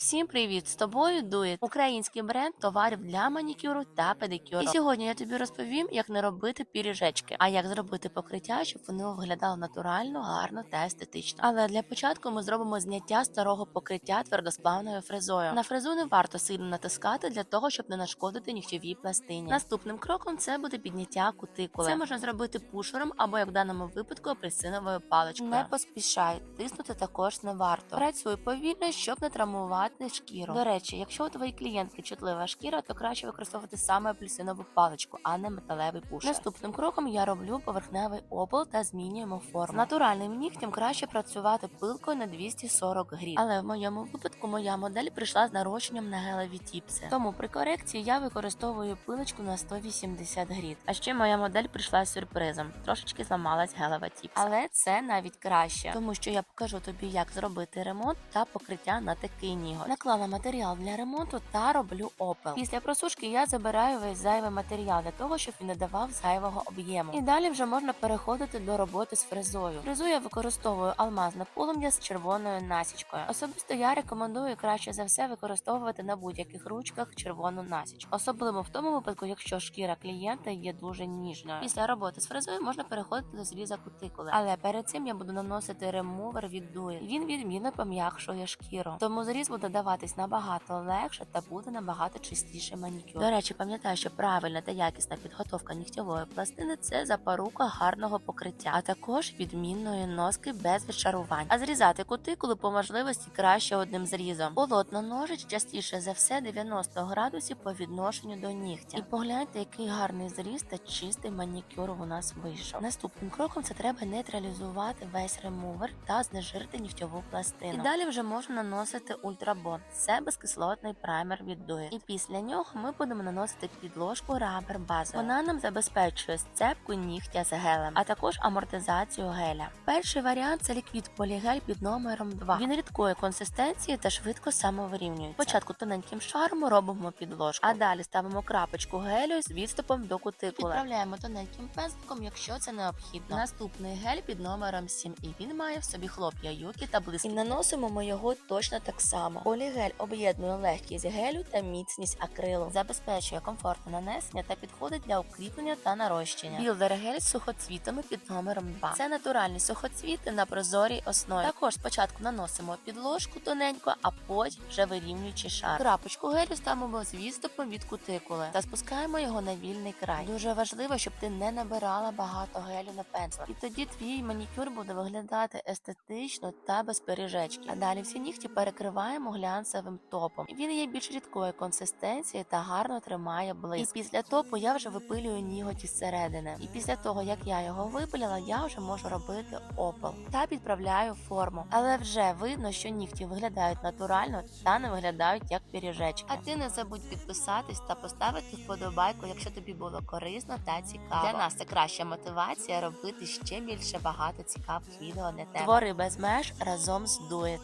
Всім привіт! З тобою Дует, український бренд товарів для манікюру та педикюру. І сьогодні я тобі розповім, як не робити піріжечки, а як зробити покриття, щоб вони виглядали натурально, гарно та естетично. Але для початку ми зробимо зняття старого покриття твердосплавною фрезою. На фрезу не варто сильно натискати для того, щоб не нашкодити нігтєвій пластині. Наступним кроком це буде підняття кутикули. Це можна зробити пушером або як в даному випадку апельсиновою паличкою. Не поспішай, тиснути також не варто. Працюй повільно, щоб не травмувати шкіру. До речі, якщо у твоїй клієнтки чутлива шкіра, то краще використовувати саме апельсинову паличку, а не металевий пушер. Наступним кроком я роблю поверхневий опал та змінюємо форму. З натуральним нігтем краще працювати пилкою на 240 грі. Але в моєму випадку моя модель прийшла з нарощенням на гелеві тіпси. Тому при корекції я використовую пилочку на 180 гріт. А ще моя модель прийшла з сюрпризом. Трошечки зламалась гелева тіпса. Але це навіть краще, тому що я покажу тобі, як зробити ремонт та покриття на такий ніготь. Наклала матеріал для ремонту та роблю опел. Після просушки я забираю весь зайвий матеріал для того, щоб він не давав зайвого об'єму. І далі вже можна переходити до роботи з фрезою. Фрезу я використовую алмазне полум'я з червоною насічкою. Особисто я рекомендую краще за все використовувати на будь-яких ручках червону насічку, особливо в тому випадку, якщо шкіра клієнта є дуже ніжною. Після роботи з фрезою можна переходити до зріза кутикули, але перед цим я буду наносити ремувер від дує. Він відмінно пом'якшує шкіру, тому зріз буде даватись набагато легше та буде набагато чистіше манікюр. До речі, пам'ятаю, що правильна та якісна підготовка нігтєвої пластини це запорука гарного покриття, а також відмінної носки без відшарувань. А зрізати кутикули по можливості краще одним зрізом. Полотно ножиць частіше за все 90 градусів по відношенню до нігтя. І погляньте, який гарний зріз та чистий манікюр у нас вийшов. Наступним кроком це треба нейтралізувати весь ремувер та знежирити нігтєву пластину. І далі вже можна наносити ультрабон. Це безкислотний праймер від Duet. І після нього ми будемо наносити підложку рабер базу. Вона нам забезпечує сцепку нігтя з гелем, а також амортизацію геля. Перший варіант це ліквід полігель під номером 2. Він рідкої консистенції та швидко самовирівнюється. Спочатку тоненьким шаром робимо підложку, а далі ставимо крапочку гелю з відступом до кутикули. Відправляємо тоненьким пензликом, якщо це необхідно. Наступний гель під номером 7, і він має в собі хлоп'я юки та блиск. І наносимо ми його точно так само. Полігель об'єднує легкість гелю та міцність акрилу, забезпечує комфортне нанесення та підходить для укріплення та нарощення. Білдер гель з сухоцвітами під номером 2. Це натуральні сухоцвіти на прозорій основі. Також спочатку наносимо підложку тоненько, а потім вже вирівнюючи шар. Крапочку гелю ставимо з відступом від кутикули та спускаємо його на вільний край. Дуже важливо, щоб ти не набирала багато гелю на пензлик. І тоді твій манікюр буде виглядати естетично та без пиріжечки. А далі всі нігті перекриваємо глянцевим топом. Він є більш рідкої консистенції та гарно тримає блиск. І після топу я вже випилюю ніготі зсередини. І після того, як я його випилила, я вже можу робити опал та підправляю форму. Але вже видно, що нігті виглядають натурально та не виглядають як пиріжечки. А ти не забудь підписатись та поставити вподобайку, якщо тобі було корисно та цікаво. Для нас це краща мотивація робити ще більше багато цікавих відео для тебе. Твори без меж разом з Дует.